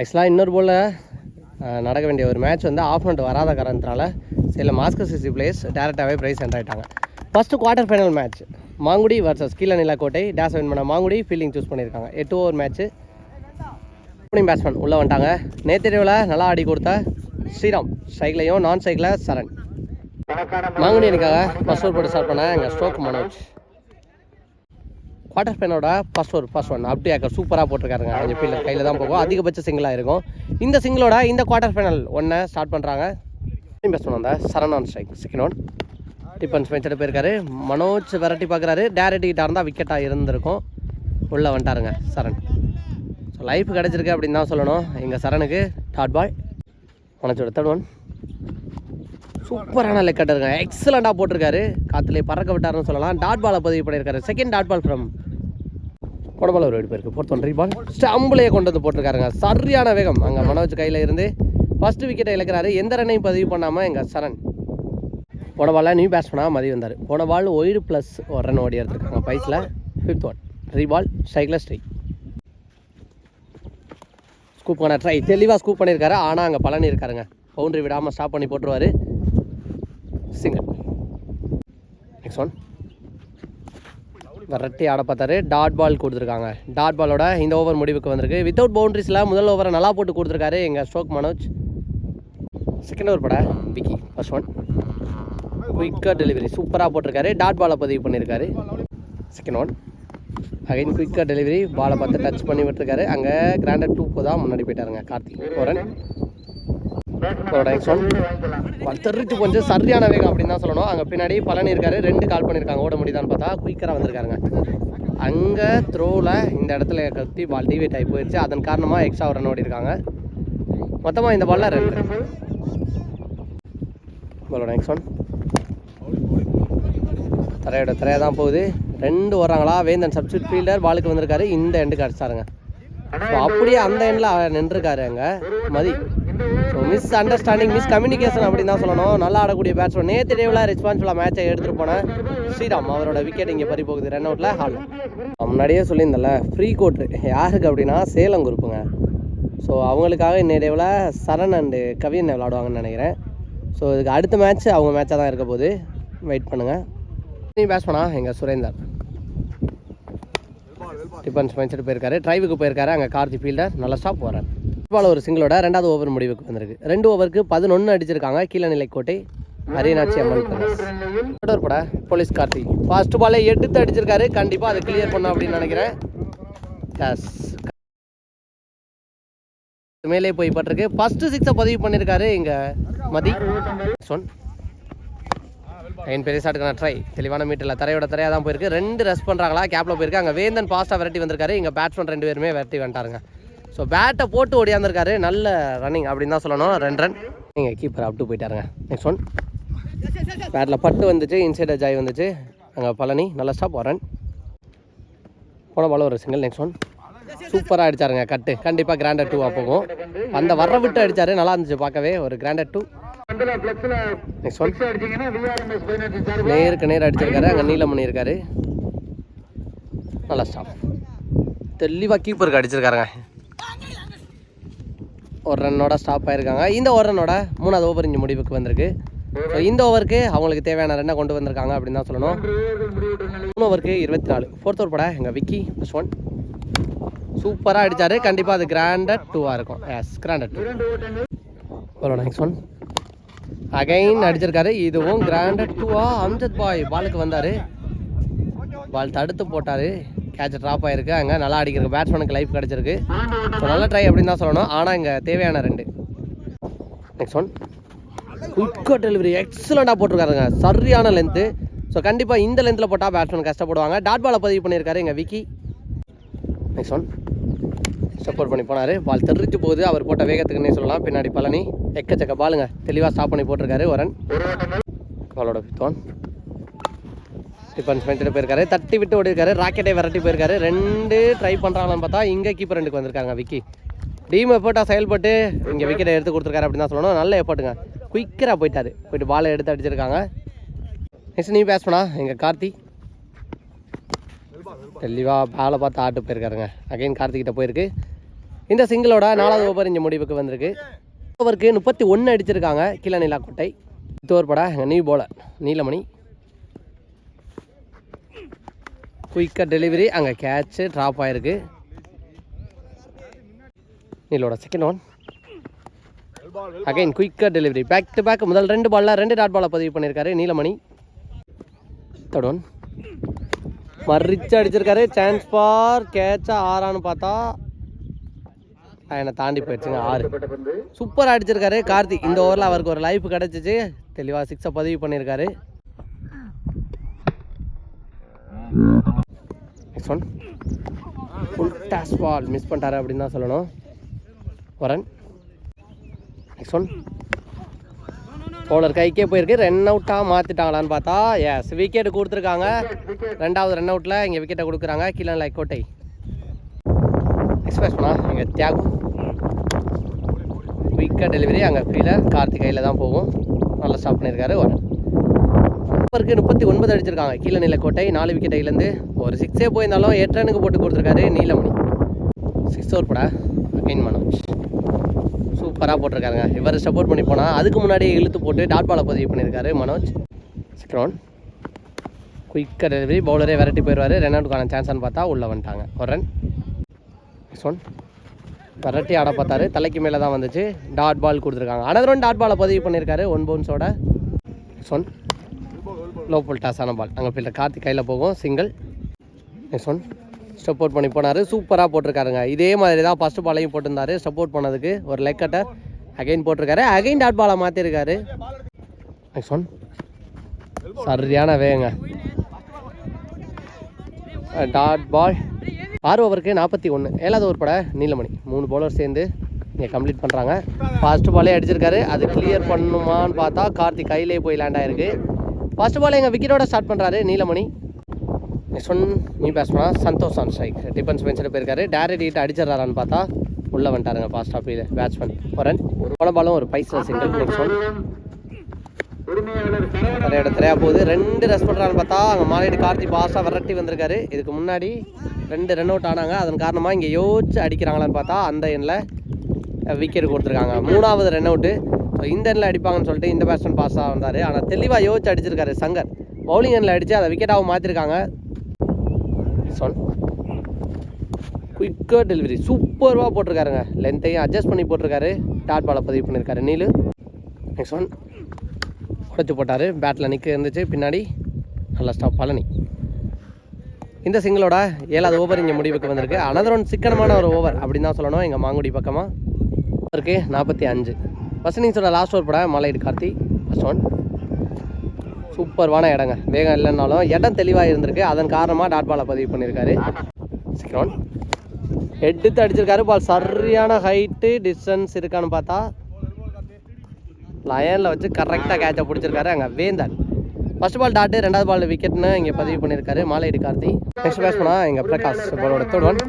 ஆக்சுவலாக இன்னொரு போல் நடக்க வேண்டிய ஒரு மேட்ச் வந்து ஆஃப் அண்ட் வராத காரணத்தினால சில மாஸ்கர் சிசி பிளேயர்ஸ் டேரெக்டாகவே ப்ரைஸ் என்ட்ரு ஆகிட்டாங்க first quarter final match Mangudi versus கீழ நிலக்கோட்டை டேஸ் வின் பண்ண மாங்குடி ஃபீல்டிங் சூஸ் பண்ணியிருக்காங்க. எட்டு ஓவர் மேட்ச்சு ஓப்பனிங் பேட்ஸ்மேன் உள்ளே வந்துட்டாங்க. நேத்திரவில் நல்லா ஆடி கொடுத்த ஸ்ரீராம் சைக்கிளையும் நான் சைக்கிளை சரண். மாங்குடி எனக்காக ஃபர்ஸ்ட் ஓவர் போட்டு ஸ்டார்ட் பண்ண எங்கள் ஸ்ட்ரோக் மனோஜ். வாட்டர் ஃபைனலோட ஃபர்ஸ்ட் ஒரு ஃபர்ஸ்ட் ஒன் அப்டி ஏக்கர் சூப்பராக போட்டிருக்காருங்க. அஞ்சு ஃபீல்டர் கையில் தான் போகும். அதிகபட்ச சிங்கிளாக இருக்கும். இந்த சிங்கிளோட இந்த குவார்டர் ஃபைனல் ஒன்றை ஸ்டார்ட் பண்ணுறாங்க பேட்ஸ்மேன் வந்த Saran on strike second one defence மேட்சில் போயிருக்காரு. மனோஜ் வெரைட்டி பார்க்குறாரு. டேரக்ட் இருந்தால் விக்கெட்டாக இருந்திருக்கும். உள்ளே வந்துட்டாருங்க சரண் ஸோ லைஃப் கிடச்சிருக்கு அப்படின்னு தான் சொல்லணும். எங்கள் சரணுக்கு டாட் பாய் மனோஜோட தேர்ட் ஒன் சூப்பரான லெக் கட்டருங்க எக்ஸலண்டாக போட்டிருக்காரு. காற்றுல பறக்க விட்டாருன்னு சொல்லலாம். டாட் பாலை பதிவு பண்ணியிருக்காரு. செகண்ட் டாட் பால் ஃப்ரம் கொடபால் ஒரு போயிருக்கு ஃபோர்த் ஒன் பால் ஸ்டம்பிளே கொண்டு வந்து போட்டிருக்காருங்க. சரியான வேகம். அங்கே மனோஜ் கையில் இருந்து ஃபஸ்ட்டு விக்கெட்டை இழக்கிறாரு. எந்த ரன்னையும் பதிவு பண்ணாமல் எங்கள் சரண். போன பாலில் நியூ பேட்ஸ்மேனாக மதி வந்தார். போன பால் ஒயிடு ப்ளஸ் ஒரு ரன் ஓடி எடுத்திருக்காங்க. பைஸில் ஃபிஃப்த் ஒன் ரீபால் ஸ்ட்ரைக்கில் ஸ்ட்ரைக் ஸ்கூப் பண்ண ட்ரை தெளிவாக ஸ்கூப் பண்ணியிருக்காரு. ஆனால் அங்கே பழனி இருக்காருங்க. பவுண்டரி விடாமல் ஸ்டாப் பண்ணி போட்டுருவார். சிங்கிள் நெக்ஸ்ட் ஒன் வரட்டி ஆட பார்த்தாரு. டாட் பால் கொடுத்துருக்காங்க. டாட் பாலோட இந்த ஓவர் முடிவுக்கு வந்திருக்கு. வித்தவுட் பவுண்டரிஸில் முதல் ஓவரை நல்லா போட்டு கொடுத்துருக்காரு எங்கள் ஸ்ட்ரோக் மனோஜ் செகண்ட் ஓவர் பட விக்கி ஃபர்ஸ்ட் ஒன் குயிக்காக டெலிவரி சூப்பராக போட்டிருக்காரு. டாட் பாலை பதிவு பண்ணியிருக்காரு செகண்ட் ஒன் அகைன் குயிக்காக டெலிவரி பாலை பார்த்து டச் பண்ணி விட்டுருக்காரு. அங்கே கிராண்டட் டூ தான் முன்னாடி போயிட்டாருங்க கார்த்திக். ஒன் பத்தறிட்டு கொஞ்சம் சரியான வேகம் அப்படின்னு தான் சொல்லணும். அங்கே பின்னாடி பழனி இருக்காரு. ரெண்டு கால் பண்ணியிருக்காங்க ஓட முடியுதான்னு பார்த்தா குயிக்கராக வந்திருக்காருங்க. அங்கே த்ரோவில் இந்த இடத்துல கத்தி பால் டிவேட் ஆகி போயிடுச்சு அதன் காரணமாக எக்ஸ்ட்ரா ரன் ஓடி இருக்காங்க. மொத்தமாக இந்த பாலில் ரெண்டு. பாலோட நெக்ஸ்ட் ஒன் தரையோட தரையாக தான் போகுது. ரெண்டு வர்றாங்களா வேந்தன் சப்ஸ்டியூட் ஃபீல்டர் பாலுக்கு வந்திருக்காரு. இந்த எண்டுக்கு அடிச்சாருங்க. அப்படியே அந்த எண்டில் நின்றுருக்காரு அங்கே. Mathi. So misunderstanding miscommunication அப்படின்னு தான் சொல்லணும். நல்லா ஆடக்கூடிய பேட்ஸ்மேன் நேற்று டேவில் ரெஸ்பான்சிபிளாக மேட்சை எடுத்துகிட்டு போனேன். ஸ்ரீராம் அவரோட விக்கெட் இங்கே பறி போகுது. ரன் அவுட்டில் ஹால் முன்னாடியே சொல்லியிருந்தேன்ல ஃப்ரீ கோட்ரு யாருக்கு அப்படின்னா சேலம் குரூப்புங்க. ஸோ அவங்களுக்காக இன்னைய டேவில் சரண் அண்டு கவியன் விளாடுவாங்கன்னு நினைக்கிறேன். ஸோ இதுக்கு அடுத்த மேட்ச் அவங்க மேட்சாக தான் இருக்க போகுது. வெயிட் பண்ணுங்கள் நீ பேட்ஸ்மேனா எங்கள் சுரேந்தர். டிஃபன்ஸ் மைண்ட் போயிருக்காரு. ட்ரைவுக்கு போயிருக்காரு. அங்கே கார்த்தி ஃபீல்டர் நல்லா ஸ்டாப் போகிறார் பால் ஒரு சிங்கிளோட ரெண்டாவது ஓவர் முடிவுக்கு வந்திருக்கு. ரெண்டு ஓவருக்கு பதினொன்று அடிச்சிருக்காங்க. கீழே நிலைக்கோட்டை அரியநாச்சி அம்மன் ஓவர் கூட போலீஸ் கார்த்தி. ஃபர்ஸ்ட் பாலே எடுத்து அடிச்சிருக்காரு. கண்டிப்பாக அதை கிளியர் பண்ணும் அப்படின்னு நினைக்கிறேன். எஸ் மேலே போய் பட்டிருக்கு. ஃபர்ஸ்ட் சிக்ஸை பதிவு பண்ணியிருக்காரு இங்கே மதி. சொன் என் பெரிய நான் ட்ரை தெளிவான மீட்டரில் தரையோட தரையாக தான் போயிருக்கு. ரெண்டு ரெஸ்ட் பண்ணுறாங்களா கேப்பில் போயிருக்கு. அங்கே வேந்தன் பாஸ்ட்டாக விரட்டி வந்திருக்காரு. இங்கே பேட்ஸ்மேன் ரெண்டு பேருமே விரட்டி வந்துட்டாருங்க. ஸோ பேட்டை போட்டு ஓடியாந்துருக்காரு. நல்ல ரன்னிங் அப்படின்னு தான் சொல்லணும். ரெண்டு ரன். நீங்கள் கீப்பர் அப்டு போயிட்டாருங்க. நெக்ஸ்ட் ஒன் பேட்டில் பட்டு வந்துச்சு. இன்சைட் ஜாய் வந்துச்சு. அங்கே பழனி. நல்ல ஸ்டாப் ரன் போன பால் ஒரு சிங்கிள் நெக்ஸ்ட் ஒன் சூப்பராக அடிச்சாருங்க. கட்டு கண்டிப்பாக கிராண்டட் டூவாக போகும். அந்த வர விட்டு அடித்தாரு நல்லா இருந்துச்சு பார்க்கவே. ஒரு கிராண்டட் டூ நெக்ஸ்ட் ஒன் நேருக்கு நேர் அடிச்சிருக்காரு. அங்கே நீலமணி பண்ணியிருக்காரு நல்லா ஸ்டாப் தெளிவாக கீப்பருக்கு அடிச்சிருக்காருங்க. ஒரு ரன்னோட ஸ்டாப் ஆயிருக்காங்க. இந்த ஒரு ரன்னோட மூணாவது ஓவர் இங்கே முடிவுக்கு வந்திருக்கு. ஸோ இந்த ஓவருக்கு அவங்களுக்கு தேவையான ரன்னை கொண்டு வந்திருக்காங்க அப்படின்னு தான் சொல்லணும். மூணு ஓவருக்கு இருபத்தி நாலு. ஃபோர்த் ஓவர் பட எங்கள் விக்கி ஃபஸ்ட் ஒன் சூப்பராக அடித்தார் கண்டிப்பாக அது கிராண்டட் டூவாக இருக்கும். எஸ் கிராண்டட் டூ ஒரு நெக்ஸ்ட் ஒன் அகைன் அடிச்சிருக்காரு. இதுவும் கிராண்டட் டூவா அம்ஜத் பாய் பாலுக்கு வந்தார். பால் தடுத்து போட்டார். கேட்ச் ட்ராப் ஆயிருக்கு. அங்கே நல்லா அடிக்கிறது பேட்ஸ்மேனுக்கு லைஃப் கிடச்சிருக்கு. ஸோ நல்ல ட்ரை அப்படின்னு தான் சொல்லணும். ஆனால் இங்கே தேவையான ரெண்டு. நெக்ஸ்ட் ஒன் குயிக்காக டெலிவரி எக்ஸலண்ட்டாக போட்டிருக்காருங்க. சரியான லென்த்து ஸோ கண்டிப்பாக இந்த லென்த்தில் போட்டால் பேட்ஸ்மேன் கஷ்டப்படுவாங்க. டாட் பாலை பதிவு பண்ணியிருக்காரு எங்கள் விக்கி. நெக்ஸ்ட் ஒன் சப்போர்ட் பண்ணி போனார். பால் தெரிஞ்சு போகுது. அவர் போட்ட வேகத்துக்குன்னே சொல்லலாம். பின்னாடி பழனி. எக்கச்சக்க பாலுங்க தெளிவாக ஸ்டாப் பண்ணி போட்டிருக்காரு. வரன் பாலோட பித்தோன் டிஃபன்ஸ் பண்ணிட்டு போயிருக்காரு. தட்டி விட்டு ஓடிருக்காரு ராக்கெட்டை விரட்டி போயிருக்காரு. ரெண்டு ட்ரை பண்ணுறாங்களான்னு பார்த்தா இங்கே கீப்பர் ரெண்டுக்கு வந்திருக்காங்க விக்கி டீம் எஃபர்ட்டாக செயல்பட்டு இங்கே விக்கெட்டை எடுத்து கொடுத்துருக்காரு அப்படின்னு தான் சொல்லணும். நல்ல எஃபர்ட்டுங்க குயிக்கராக போயிட்டாரு. போயிட்டு பாலை எடுத்து அடிச்சிருக்காங்க. நெக்ஸ்ட் நீ பேட்ஸ்மேனா எங்கள் கார்த்தி. தெளிவாக பாலை பார்த்து ஆட்டு போயிருக்காருங்க. அகைன் கார்த்திகிட்ட போயிருக்கு. இந்த சிங்கிளோட நாலாவது ஓவர் இங்கே முடிவுக்கு வந்திருக்கு. ஓவருக்கு முப்பத்தி ஒன்று அடிச்சிருக்காங்க. கீழே நிலாக்கோட்டை தோர் படா. எங்கள் நீ போல நீலமணி. குயிக்காக டெலிவரி அங்கே கேட்ச்சு ட்ராப் ஆகிருக்கு நீலோட செகண்ட் ஒன் அகைன் குயிக்காக டெலிவரி பேக் டு பேக் முதல் ரெண்டு பாலில் ரெண்டு டாட் பாலை பதிவு பண்ணியிருக்காரு நீலமணி. தேர்ட் ஒன் மறிச்சு அடிச்சிருக்காரு. சான்ஸ் ஃபார் கேட்சா ஆறான்னு பார்த்தா என்னை தாண்டி போயிடுச்சுங்க ஆறு. சூப்பராக அடிச்சிருக்காரு கார்த்திக் இந்த ஓவரில் அவருக்கு ஒரு லைஃப் கிடச்சிச்சு. தெளிவாக சிக்ஸை பதிவு பண்ணியிருக்காரு. Next one full toss ball miss பண்ணிட்டாரு அப்படின்னு தான் சொல்லணும். வரன். நெக்ஸ்ட் ஒன் பவுலர் கைக்கே போயிருக்கு. ரன் அவுட்டாக மாற்றிட்டாங்களான்னு பார்த்தா எஸ் விக்கெட் கொடுத்துருக்காங்க. ரெண்டாவது ரன் அவுட்டில் இங்கே விக்கெட்டை கொடுக்குறாங்க. கீழே லைக் கோட்டை எக்ஸ்பிரஸ் பண்ணா இங்கே தியாகு. குயிக்காக டெலிவரி அங்கே கீழே கார்த்திக் கையில் தான் போகும். நல்லா ஸ்டாப் பண்ணியிருக்காரு வரேன் ஓவருக்கு முப்பத்தி ஒன்பது அடிச்சிருக்காங்க. கீழே நிலக்கோட்டை நாலு விக்கெட்டையிலேருந்து இழந்து ஒரு சிக்ஸே போயிருந்தாலும் எட்டு ரனுக்கு போட்டு கொடுத்துருக்காரு நீலமணி. சிக்ஸ் ஓவர் போட அகைன் மனோஜ். சூப்பராக போட்டிருக்காருங்க. இவர் சப்போர்ட் பண்ணி போனால் அதுக்கு முன்னாடி இழுத்து போட்டு டாட் பாலை பதிவு பண்ணியிருக்காரு மனோஜ். சிக்ரோன் குயிக்கர் குயிக்காக டெலிவரி பவுலரே விரட்டி போயிடுவார். ரன் அவுட்டுக்கான சான்ஸ்னு பார்த்தா உள்ளே வந்துட்டாங்க. ஒரு ரன் நெக்ஸ்ட் ஒன் விரட்டி ஆட பார்த்தாரு. தலைக்கு மேலே தான் வந்துச்சு. டாட் பால் கொடுத்துருக்காங்க. அனதர் ஒன் டாட் பாலை பதிவு பண்ணியிருக்காரு. ஒன் பவுன்ஸோட நெக்ஸ்ட் ஒன் லோ போல்டாஸான பால். அங்கே ஃபீல்டர் கார்த்திக் கையில் போகும். Single next one step out பண்ணி போனார். சூப்பராக போட்டிருக்காருங்க. இதே மாதிரி தான் ஃபஸ்ட்டு பாலையும் போட்டிருந்தாரு. சப்போர்ட் பண்ணதுக்கு ஒரு லெக் கட்டர் அகைன் போட்டிருக்காரு. அகைன் டாட் பாலை மாற்றிருக்காரு நெக்ஸ்ட் ஒன் சரியான வேங்க டாட் பால் ஆறு ஓவருக்கு நாற்பத்தி ஒன்று ஏழாவது ஓவர் பட நீலமணி. மூணு பவுலர் சேர்ந்து இங்கே கம்ப்ளீட் பண்ணுறாங்க ஃபாஸ்ட்டு பாலே அடிச்சிருக்காரு. அது கிளியர் பண்ணுமான்னு பார்த்தா கார்த்திக் கையிலே போய் லேண்ட் ஆயிருக்கு. ஃபர்ஸ்ட் பால் எங்கள் விக்கெட்டோட ஸ்டார்ட் பண்ணுறாரு நீலமணி. நெக்ஸ்ட் ஒன் நீ பேட்ஸ்மேனா சந்தோஷ் ஆன் ஸ்ட்ரைக் டிஃபென்ஸ் பெஞ்சில் போயிருக்காரு. டேரக்ட் ஹீட் அடிச்சிடறாரான்னு பார்த்தா உள்ளே வந்துட்டாருங்க ஃபாஸ்ட் ஆஃப் பேட்ஸ்மேன் ஒரு ரன் போன பாலும் ஒரு பைசா சிங்கிள் நெக்ஸ்ட் ஒன் நிறைய இடத்துலையா போகுது. ரெண்டு ரெஸ் பண்ணுறான்னு பார்த்தா அங்கே மாலையீடு கார்த்தி பாஸ்டாக விரட்டி வந்திருக்காரு. இதுக்கு முன்னாடி ரெண்டு ரன் அவுட் ஆனாங்க. அதன் காரணமாக இங்கே யோசிச்சு அடிக்கிறாங்களான்னு பார்த்தா அந்த எண்ணில் விக்கெட் கொடுத்துருக்காங்க. மூணாவது ரன் அவுட்டு ஸோ இந்த எண்ணில் அடிப்பாங்கன்னு சொல்லிட்டு இந்த பேட்ஸ்மேன் பாஸாக வந்தார். ஆனால் தெளிவாக யோசிச்சு அடிச்சிருக்காரு சங்கர். பவுலிங் எண்ணில் அடித்து அதை விக்கெட்டாகவும் மாற்றிருக்காங்க சொல் குயிக்காக டெலிவரி சூப்பர்வாக போட்டிருக்காருங்க. லென்த்தையும் அட்ஜஸ்ட் பண்ணி போட்டிருக்காரு. டாட் பாலை பதிவு பண்ணியிருக்காரு. நீலு. நெக்ஸ்ட் ஒன் உடைச்சு போட்டார். பேட்டில் நிற்க இருந்துச்சு. பின்னாடி நல்லா ஸ்டாப் பழனி. இந்த சிங்கிளோட ஏழாவது ஓவர் இங்கே முடிவுக்கு வந்திருக்கு. அனதர் ஒன் சிக்கனமான ஒரு ஓவர் அப்படின்னு தான் சொல்லணும். எங்கள் மாங்குடி பக்கமாக இருக்குது நாற்பத்தி அஞ்சு. ஃபஸ்ட் இன்னிங்ஸோட லாஸ்ட் ஒரு படம் மலையிடு கார்த்தி ஃபஸ்ட் ஒன் சூப்பர்வான இடங்க. வேகம் இல்லைன்னாலும் இடம் தெளிவாக இருந்திருக்கு. அதன் காரணமாக டாட் பாலை பதிவு பண்ணியிருக்காரு. செகண்ட் ஒன் எடுத்து அடிச்சிருக்காரு பால் சரியான ஹைட்டு டிஸ்டன்ஸ் இருக்கான்னு பார்த்தா லயனில் வச்சு கரெக்டாக கேட்சை பிடிச்சிருக்காரு அங்கே வேந்தன் ஃபர்ஸ்ட் பால் டாட்டு ரெண்டாவது பால் விக்கெட்னு இங்கே பதிவு பண்ணியிருக்காரு மாலையடி கார்த்தி. நெக்ஸ்ட் பேட்ஸ்மனா எங்கள் பிரகாஷ். பாலோட தேர்ட் ஒன்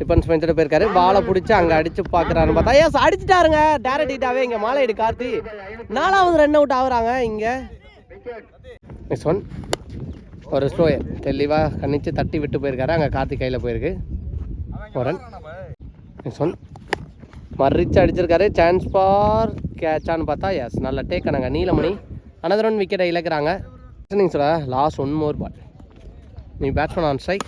டிஃபென்ஸ் பெஞ்சில் போயிருக்காரு. பாலை பிடிச்சி அங்கே அடிச்சு பார்க்குறாருன்னு பார்த்தா ஏஸ் அடிச்சுட்டாருங்க. டேரக்ட் ஹீட்டாகவே இங்கே மாலையடி கார்த்தி. நாலாவது ரன் அவுட் ஆகுறாங்க இங்கே. நெக்ஸ்ட் ஒன் ஒரு ஸ்லோயர் தெளிவாக கணிச்சு தட்டி விட்டு போயிருக்காரு. அங்கே கார்த்தி கையில் போயிருக்கு. ஒரு ரன் நெக்ஸ்ட் ஒன் மறிச்சு அடிச்சிருக்காரு. சான்ஸ் ஃபார் கேட்சான்னு பார்த்தா எஸ் நல்ல டேக் ஆனாங்க நீலமணி அனதர் ஒன் விக்கெட்டை இழக்கிறாங்க. சொல்ல லாஸ்ட் ஒன் மோர் பால் நீ பேட்ஸ்மேன் ஆன் ஸ்ட்ரைக்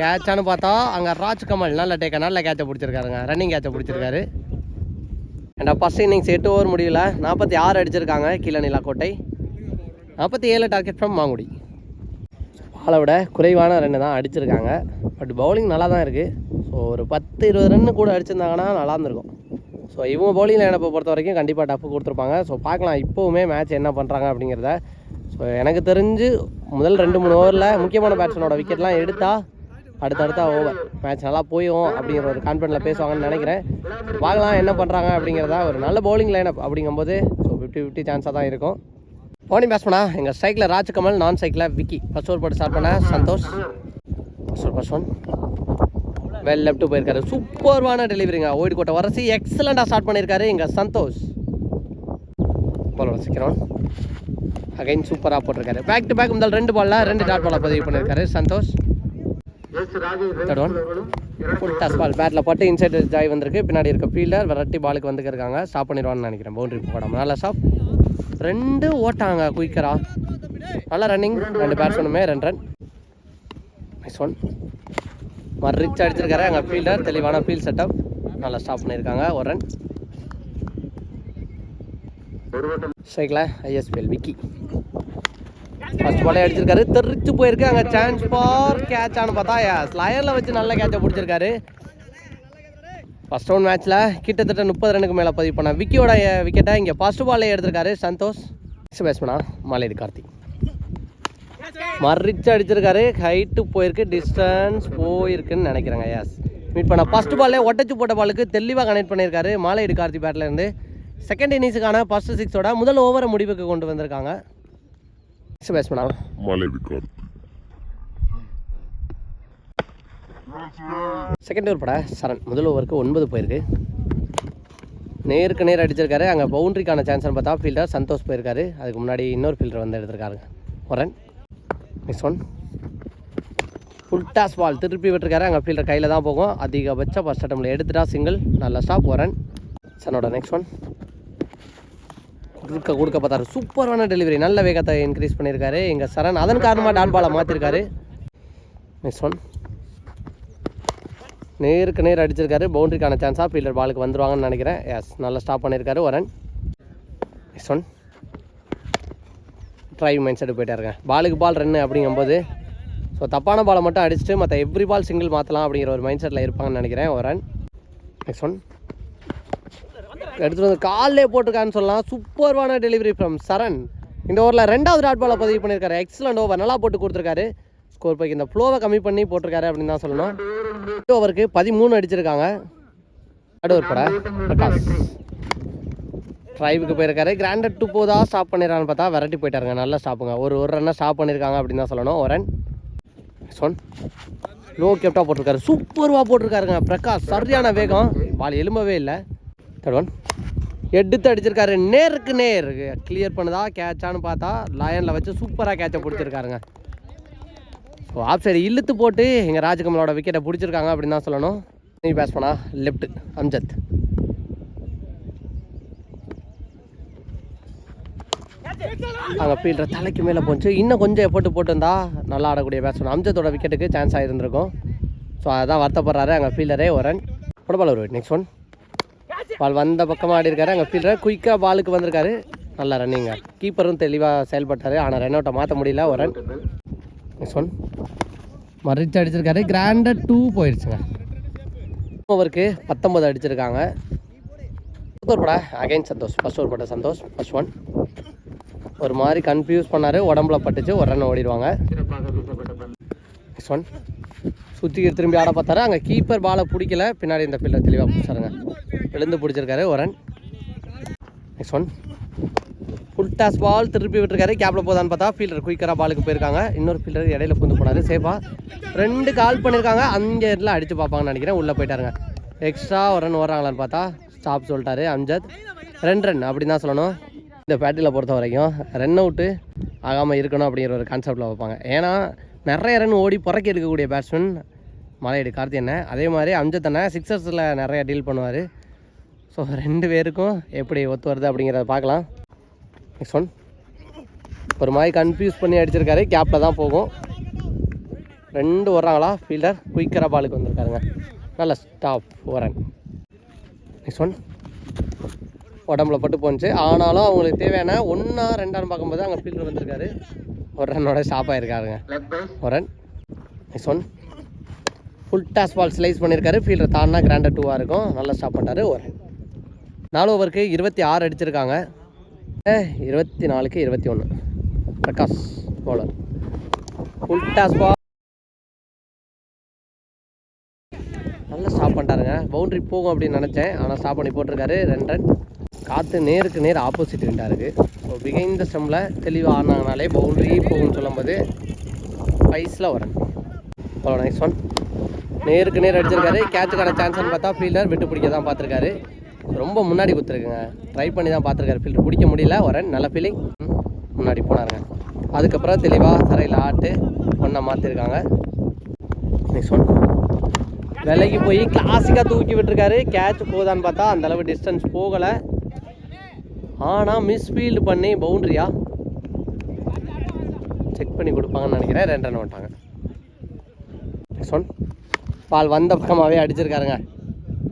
கேட்சான்னு பார்த்தா அங்கே ராஜ் கமல் நல்ல டேக்க நல்ல கேட்சை பிடிச்சிருக்காருங்க. ரன்னிங் கேட்சை பிடிச்சிருக்காரு. அண்ட் ஃபஸ்ட் இன்னிங்ஸ் எட்டு ஓவர் முடியல. நாற்பத்தி ஆறு அடிச்சிருக்காங்க கீழே நிலாக்கோட்டை நாற்பத்தி ஏழு டார்கெட் ஃப்ரம் மாங்குடி. பாலை விட குறைவான ரன்னு தான் அடிச்சிருக்காங்க. பட் பவுலிங் நல்லா தான் இருக்குது ஸோ ஒரு பத்து இருபது ரன்னு கூட அடிச்சிருந்தாங்கன்னா நல்லா இருந்திருக்கும். ஸோ இவங்க பவுலிங் லைனப்பை பொறுத்த வரைக்கும் கண்டிப்பாக டப்பு கொடுத்துருப்பாங்க. ஸோ பார்க்கலாம் இப்போவுமே மேட்ச் என்ன பண்ணுறாங்க அப்படிங்கிறத. ஸோ எனக்கு தெரிஞ்சு முதல் ரெண்டு மூணு ஓவரில் முக்கியமான பேட்ஸ்மேனோட விக்கெட்லாம் எடுத்தால் அடுத்தடுத்தா ஓவர் மேட்ச் நல்லா போயும் அப்படிங்கிற ஒரு கான்ஃபிடென்ட்டில் பேசுவாங்கன்னு நினைக்கிறேன். பார்க்கலாம் என்ன பண்ணுறாங்க அப்படிங்கிறத ஒரு நல்ல பவுலிங் லைனப் அப்படிங்கும்போது ஸோ ஃபிஃப்டி ஃபிஃப்டி சான்ஸாக தான் இருக்கும். ஓனிங் பேட்ஸ்மேனா எங்கள் ஸ்ட்ரைக்கில் ராஜ்கமல் நான் ஸ்ட்ரைக்கில் விக்கி. ஃபர்ஸ்ட் ஓவர் போட்டு ஸ்டார்ட் பண்ண Santhosh. First over one well left போயிருக்காரு. சூப்பர்வான டெலிவரிங்க ஓடி கோட்டை வரசி எக்ஸலண்ட்டாக ஸ்டார்ட் பண்ணியிருக்காரு எங்கள் சந்தோஷ். பாலோட சீக்கிரம் அகைன் சூப்பராக போட்டிருக்காரு. பேக் டு பேக் முதல் ரெண்டு பாலில் ரெண்டு டாட் பாலை பதிவு பண்ணியிருக்காரு சந்தோஷ். ஃபுல் டஸ் பால் பேட்டில் பட்டு இன்சைட் ஜாய் வந்திருக்கு. பின்னாடி இருக்க ஃபீல்டர் விரட்டி பாலுக்கு வந்துருக்காங்க ஸ்டாப் பண்ணிடுவான்னு நினைக்கிறேன். பவுண்டரி போடாமல் நல்லா ஸ்டாப் ரெண்டு ஓட்டாங்க குயிக்கரா நல்லா ரன்னிங் ரெண்டு பேட்ஸ்மேனுமே ரெண்டு ரன் நைஸ் ஒன் ரிச் அடிச்சிருக்காரு. அங்கே ஃபீல்டர் தெளிவான ஃபீல்ட் செட்டப் நல்லா ஸ்டாப் பண்ணியிருக்காங்க. ஒரு ரன் ஸ்ட்ரைக்கில் ஐஎஸ்பிஎல் விக்கி ஃபர்ஸ்ட் பாலே அடிச்சிருக்காரு. தெரிச்சு போயிருக்கு அங்கே சான்ஸ் ஃபார் கேட்ச் ஆனு பார்த்தா ஸ்லயரில் வச்சு நல்ல கேட்சை பிடிச்சிருக்காரு. ஃபர்ஸ்ட் ரவுண்ட் மேட்ச்சில் கிட்டத்தட்ட முப்பது ரனுக்கு மேலே பதிவு பண்ண விக்கியோட விக்கெட்டை இங்கே ஃபர்ஸ்ட் பாலே எடுத்திருக்காரு சந்தோஷ். நெக்ஸ்ட் பேட்ஸ்மனா கார்த்திக் மறிச்சு அடிச்சிருக்காரு. ஹைட்டு போயிருக்கு டிஸ்டன்ஸ் போயிருக்குன்னு நினைக்கிறேங்க யாஸ் மீட் பண்ண ஃபர்ஸ்ட் பால்லே ஒட்டச்சு போட்ட பாலுக்கு தெளிவாக கனெக்ட் பண்ணியிருக்காரு மாலையீடு கார்த்தி பேட்லேருந்து செகண்ட் இன்னிங்ஸுக்கான ஃபர்ஸ்ட் சிக்ஸோட முதல் ஓவரை முடிவுக்கு கொண்டு வந்திருக்காங்க. நெக்ஸ்ட் பேட்ஸ்மனா மலைவி கார்த்தி செகண்ட் ஓவர் பட சரண். முதல் ஓவருக்கு ஒன்பது போயிருக்கு. நேருக்கு நேர் அடிச்சிருக்காரு. அங்கே பவுண்டரிக்கான சான்ஸ்னு பார்த்தா ஃபீல்டர் சந்தோஷ் போயிருக்காரு. அதுக்கு முன்னாடி இன்னொரு ஃபீல்டர் வந்து எடுத்திருக்காருங்க ஒரு run next one full toss ball திருப்பி விட்டுருக்காரு. அங்கே ஃபீல்டர் கையில் தான் போகும். அதிகபட்சம் ஃபஸ்ட் அட்டம்ல எடுத்துட்டா சிங்கிள் நல்ல ஸ்டாப் ஒரு ரன் சனோட நெக்ஸ்ட் ஒன் கொடுக்க கொடுக்க பார்த்தாரு. சூப்பரான டெலிவரி நல்ல வேகத்தை இன்க்ரீஸ் பண்ணியிருக்காரு. எங்கள் சரண் அதன் காரணமாக டான் பாலை மாற்றிருக்காரு நெக்ஸ்ட் ஒன் நேருக்கு நேர் அடிச்சிருக்காரு. பவுண்டரிக்கான சான்ஸாக ஃபீல்டர் பாலுக்கு வந்துருவாங்கன்னு நினைக்கிறேன். எஸ் நல்லா ஸ்டாப் பண்ணியிருக்காரு ஒரன். Run next one drive mindset போயிட்டாருங்க பாலுக்கு பால் ரன்னு அப்படிங்கும்போது ஸோ தப்பான பாலை மட்டும் அடிச்சுட்டு மற்ற எவ்ரி பால் சிங்கிள் மாற்றலாம் அப்படிங்கிற ஒரு மைண்ட் செட்டில் இருப்பாங்கன்னு நினைக்கிறேன் ஒரு ரன் நெக்ஸ்ட் ஒன் எடுத்துகிட்டு வந்து காலே போட்டிருக்கான்னு சொல்லலாம். சூப்பர்வான டெலிவரி ஃப்ரம் சரண். இந்த ஓவரில் ரெண்டாவது ராட் பாலை பதிவு பண்ணியிருக்காரு. எக்ஸலண்ட் ஓவர் நல்லா போட்டு கொடுத்துருக்காரு. ஸ்கோர் பைக்கு இந்த ஃப்ளோவை கம்மி பண்ணி போட்டிருக்காரு அப்படின்னு தான் சொல்லணும். ஓவருக்கு பதிமூணு அடிச்சிருக்காங்க. தேர்ட் பட. பிரகாஷ் ட்ரைவுக்கு போயிருக்காரு. கிராண்டட் டூ போதா ஸ்டாப் பண்ணிடுறான்னு பார்த்தா விரட்டி போயிட்டாருங்க. நல்லா ஸ்டாப்புங்க ஒரு ஒரு ரன்னை ஸ்டாப் பண்ணியிருக்காங்க அப்படின்னு தான் சொல்லணும். ஒரு ரன் ஒன் லோ கேப்டாக போட்டிருக்காரு. சூப்பர்வாக போட்டிருக்காருங்க. பிரகாஷ் சரியான வேகம். பால் எலும்பவே இல்லை. தேர்ட் ஒன் எடுத்து அடிச்சிருக்காரு. நேருக்கு நேர். கிளியர் பண்ணுதா கேட்சான்னு பார்த்தா லயனில் வச்சு சூப்பராக கேட்சை பிடிச்சிருக்காருங்க ஸோ ஆஃப் சைடு இழுத்து போட்டு எங்கள் ராஜகமலோட விக்கெட்டை பிடிச்சிருக்காங்க அப்படின்னு தான் சொல்லணும். நீ பேஸ் பண்ணா லெஃப்ட் அம்ஜத். அங்கே ஃபீல்டர் தலைக்கு மேலே போச்சு. இன்னும் கொஞ்சம் எஃபோர்ட் போட்டிருந்தா நல்லா ஆடக்கூடிய பேட்ஸ்மேன் அம்ஜத்தோட விக்கெட்டுக்கு சான்ஸ் ஆகிருந்திருக்கும் ஸோ அதான் வருத்தப்படுறாரு. அங்கே ஃபீல்டரே ஒரு ரன் ஒரு நெக்ஸ்ட் ஒன் பால் வந்த பக்கமாக ஆடி இருக்காரு. அங்கே ஃபீல்டர் குயிக்காக பாலுக்கு வந்திருக்காரு. நல்லா ரன்னிங்க கீப்பரும் தெளிவாக செயல்பட்டார். ஆனால் ரன் அவுட்டை மாற்ற முடியல. ஒரு ரன் நெக்ஸ்ட் ஒன் மறிச்சு அடிச்சிருக்காரு. கிராண்டட் டூ போயிடுச்சுங்க ஓவருக்கு பத்தொம்பது அடிச்சிருக்காங்க. ஒரு படா. அகைன் சந்தோஷ். ஃபஸ்ட் ஒரு பட சந்தோஷ். ஃபஸ்ட் ஒன் ஒரு மாதிரி கன்ஃபியூஸ் பண்ணார். உடம்புல பட்டுச்சு. ஒரு ரன் ஓடிடுவாங்க. நெக்ஸ்ட் ஒன் சுற்றி திரும்பி ஆட பார்த்தாரு. அங்கே கீப்பர் பாலை பிடிக்கல. பின்னாடி இந்த ஃபீல்டர் தெளிவாக பிடிச்சாருங்க. எழுந்து பிடிச்சிருக்காரு ஒரன். Next one full toss ball திருப்பி விட்டுருக்காரு. கேப்பில் போதான்னு பார்த்தா ஃபீல்டர் குயிக்கராக பாலுக்கு போயிருக்காங்க. இன்னொரு ஃபீல்டர் இடையில புந்து போனார். சேஃபாக ரெண்டு கால் பண்ணியிருக்காங்க அங்கே இடத்துல அடித்து பார்ப்பாங்கன்னு நினைக்கிறேன். உள்ளே போயிட்டாருங்க. எக்ஸ்ட்ரா ஒரு ரன் ஓடுறாங்களான்னு பார்த்தா ஸ்டாப் சொல்லிட்டாரு அம்ஜத். ரெண்டு ரன் அப்படின்னு தான் சொல்லணும். இந்த பேட்டில் பொறுத்த வரைக்கும் ரன் அவுட்டு ஆகாமல் இருக்கணும் அப்படிங்கிற ஒரு கான்செப்டில் வைப்பாங்க. ஏன்னா நிறைய ரன் ஓடி புறக்கி இருக்கக்கூடிய பேட்ஸ்மேன் மலையடி கார்த்தி அதே மாதிரி அம்ஜத் சிக்ஸர்ஸில் நிறையா டீல் பண்ணுவார். ஸோ ரெண்டு பேருக்கும் எப்படி ஒத்து வருது அப்படிங்கிறத பார்க்கலாம். நெக்ஸ்ட் ஒன் ஒரு மாதிரி கன்ஃபியூஸ் பண்ணி அடிச்சிருக்காரு. கேப்பில் தான் போகும். ரெண்டு வர்றாங்களா ஃபீல்டர் குயிக்கராக பாலுக்கு வந்திருக்காருங்க. நல்ல ஸ்டாப் ஓரன் நெக்ஸ்ட் ஒன் உடம்புல பட்டு போணுச்சு ஆனாலும் அவங்களுக்கு தேவையான ஒன்றா ரெண்டான்னு பார்க்கும்போது அங்கே ஃபீல்டர் வந்திருக்காரு. ஒரு ரன்னோட ஸ்டாப் ஆகிருக்காருங்க ஒரு run. Next one full toss ball slice பண்ணியிருக்காரு ஃபீல்டர் தானா கிராண்டர் டூவாக இருக்கும். நல்லா ஸ்டாப் பண்ணிட்டாரு. ஒரு run. நாலு ஓவருக்கு இருபத்தி ஆறு அடிச்சிருக்காங்க. இருபத்தி நாலுக்கு இருபத்தி ஒன்று Prakash bowler full toss ball நல்லா ஸ்டாப் பண்ணிட்டாருங்க. பவுண்ட்ரி போகும் அப்படின்னு நினச்சேன். ஆனால் ஸ்டாப் பண்ணி போட்டிருக்காரு. ரெண்டு ரன் காற்று நேருக்கு நேர் ஆப்போசிட் விண்டாக இருக்குது ஸோ பிகைந்த ஸ்டெம்மில் தெளிவாக ஆனாங்கனாலே பவுண்டரி போகும்னு சொல்லும்போது ஃபைஸில் வரேன் அவ்வளோ நைஸ் ஒன் நேருக்கு நேர் அடிச்சிருக்காரு. கேட்சுக்கான சான்ஸ்னு பார்த்தா ஃபீல்டர் விட்டு பிடிக்க தான் பார்த்துருக்காரு. ரொம்ப முன்னாடி கொடுத்துருக்குங்க ட்ரை பண்ணி தான் பார்த்துருக்காரு. ஃபீல்டர் பிடிக்க முடியல. வரேன். நல்ல ஃபீலிங் முன்னாடி போனாருங்க. அதுக்கப்புறம் தெளிவாக தரையில் ஆட்டு ஒன்றை மாற்றிருக்காங்க நெக்ஸ்ட் ஒன் விலைக்கு போய் கிளாசிக்காக தூக்கி விட்டுருக்காரு. கேட்ச் போதான்னு பார்த்தா அந்த அளவு டிஸ்டன்ஸ் போகலை. ஆனால் மிஸ்ஃபீல்டு பண்ணி பவுண்ட்ரியா செக் பண்ணி கொடுப்பாங்கன்னு நினைக்கிறேன். ரெண்டு ரன் விட்டாங்க நெக்ஸ்ட் ஒன் பால் வந்த பக்கமாகவே அடிச்சிருக்காருங்க.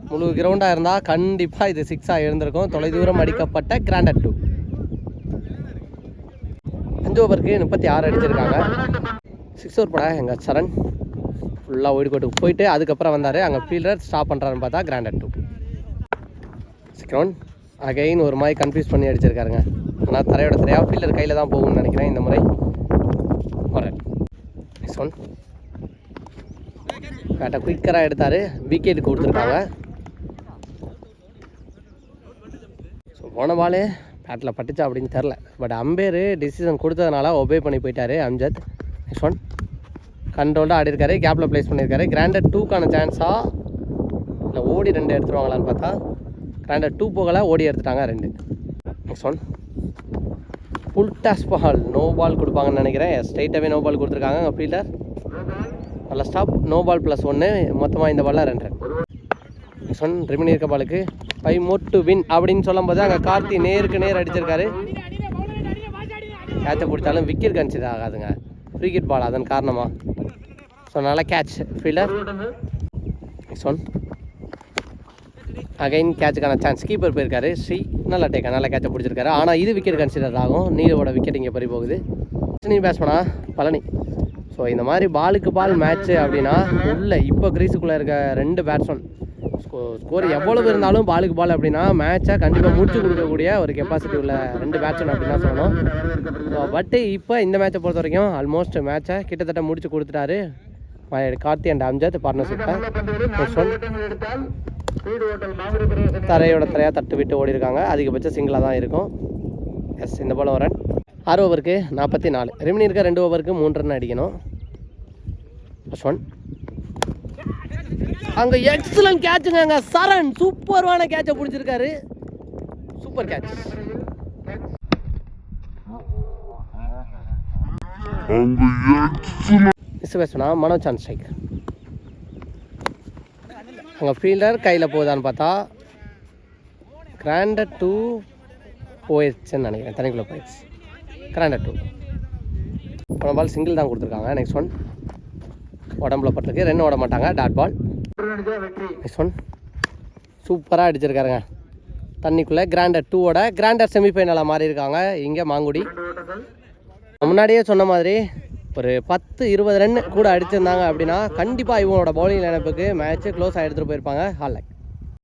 முழு கிரவுண்டாக இருந்தால் கண்டிப்பாக இது சிக்ஸாக இருந்திருக்கும். தொலைதூரம் அடிக்கப்பட்ட கிராண்டட் டூ அஞ்சு ஓவருக்கு முப்பத்தி ஆறு அடிச்சிருக்காங்க. சிக்ஸ் ஓவர் போட எங்கள் சரண்? ஃபுல்லாக ஓடிக்கோட்டுக்கு போயிட்டு அதுக்கப்புறம் வந்தார். அங்கே ஃபீல்டர் ஸ்டாப் பண்ணுறாருன்னு பார்த்தா கிராண்டட் டூ செகண்ட் அகைன் ஒரு மாதிரி கன்ஃபியூஸ் பண்ணி அடிச்சிருக்காருங்க. ஆனால் தரையோட தரையாக ஃபீல்டர் கையில் தான் போகும்னு நினைக்கிறேன் இந்த முறை. வரேன் நெக்ஸ்ட் ஒன் பேட்டை குயிக்கராக எடுத்தார். விக்கெட் கொடுத்துருக்காங்க. ஸோ போன பாலே பேட்டில் பட்டுச்சா அப்படின்னு தெரில பட் அம்பேர் டிசிஷன் கொடுத்ததுனால ஒபே பண்ணி போயிட்டாரு அம்ஜத். நெக்ஸ்ட் ஒன் கண்ட்ரோல்டாக ஆடிருக்காரு. கேப்பில் ப்ளேஸ் பண்ணியிருக்காரு கிராண்டட் டூக்கான சான்ஸாக இல்லை ஓடி ரெண்டு எடுத்துருவாங்களான்னு பார்த்தா ரெண்டு டூ போகல ஓடி எடுத்துட்டாங்க ரெண்டு. Next one full toss ball no ball கொடுப்பாங்கன்னு நினைக்கிறேன். ஸ்ட்ரைட்டாகவே நோ பால் கொடுத்துருக்காங்க அங்கே ஃபீல்டர் நல்ல ஸ்டாப் நோ பால் ப்ளஸ் ஒன்று மொத்தமாக இந்த பாலில் ரெண்டு நெக்ஸ்ட் ஒன் ரிமினி இருக்க பாலுக்கு ஃபைவ் மோர் டு வின் அப்படின்னு சொல்லும்போது அங்கே கார்த்தி நேருக்கு நேர் அடிச்சிருக்காரு. கேட்சை பிடிச்சாலும் விக்கெட் கன்சிடர் ஆகாதுங்க. ஃப்ரீ கிட் பால் அதன் காரணமாக ஸோ நல்லா catch fielder next one again கேட்சுக்கான chance keeper போயிருக்காரு. ஸ்ரீ நல்ல டேக்கா நல்ல கேட்சை பிடிச்சிருக்காரு. ஆனால் இது விக்கெட் கன்சிடர் ஆகும். நீரோட விக்கெட் இங்கே பறி போகுது. நீ பேட்ஸ்மனா பழனி. ஸோ இந்த மாதிரி பாலுக்கு பால் மேட்ச்சு அப்படின்னா உள்ள இப்போ கிரீஸுக்குள்ளே இருக்க ரெண்டு பேட்ஸ்மேன் ஸ்கோ ஸ்கோர் எவ்வளவு இருந்தாலும் பாலுக்கு பால் அப்படின்னா மேட்சை கண்டிப்பாக முடிச்சு கொடுக்கக்கூடிய ஒரு கெப்பாசிட்டி உள்ள ரெண்டு பேட்ஸ்மேன் அப்படின்னு தான் சொல்லணும். ஸோ பட்டு இப்போ இந்த மேட்சை பொறுத்த வரைக்கும் ஆல்மோஸ்ட் மேட்சை கிட்டத்தட்ட முடிச்சு கொடுத்துட்டாரு. கார்த்தி அண்ட் அம்ஜத் பார்ட்னர்ஷிப்பை தரையோட தரையாக தட்டு விட்டு ஓடி இருக்காங்க அதிகபட்சம் சிங்கிளாக தான் இருக்கும். எஸ் இந்த போல் வரேன். ஆறு ஓவருக்கு நாற்பத்தி நாலு ரெமினி இருக்க ரெண்டு ஓவருக்கு மூன்று ரன் அடிக்கணும். ஃபர்ஸ்ட் ஒன் அங்கே எக்ஸலன்ட் கேட்சுங்க அங்கே சரண். சூப்பர்வான கேட்சை பிடிச்சிருக்காரு. சூப்பர் கேட்ச் மிஸ் பேசுனா மனோ சான்ஸ் ஸ்ட்ரைக் அங்கே ஃபீல்டர் கையில் போகுதான்னு பார்த்தா கிராண்டட் டூ போயிடுச்சுன்னு நினைக்கிறேன். தனிக்குள்ளே போயிடுச்சு கிராண்டட் டூ போன பால் சிங்கிள் தான் கொடுத்துருக்காங்க. நெக்ஸ்ட் ஒன் உடம்புல பட்டிருக்கு. ரெண்டு ஓட மாட்டாங்க. டாட் பால் நெக்ஸ்ட் ஒன் சூப்பராக அடிச்சிருக்காருங்க. தண்ணிக்குள்ளே கிராண்டர் டூவோட கிராண்டர் செமிஃபைனலாக மாறி இருக்காங்க இங்கே மாங்குடி. முன்னாடியே சொன்ன மாதிரி ஒரு பத்து இருபது ரன் கூட அடிச்சிருந்தாங்க அப்படின்னா கண்டிப்பாக இவனோட பவுலிங் நினைப்புக்கு மேட்ச்சு க்ளோஸ் ஆகி எடுத்துகிட்டு போயிருப்பாங்க. ஹால்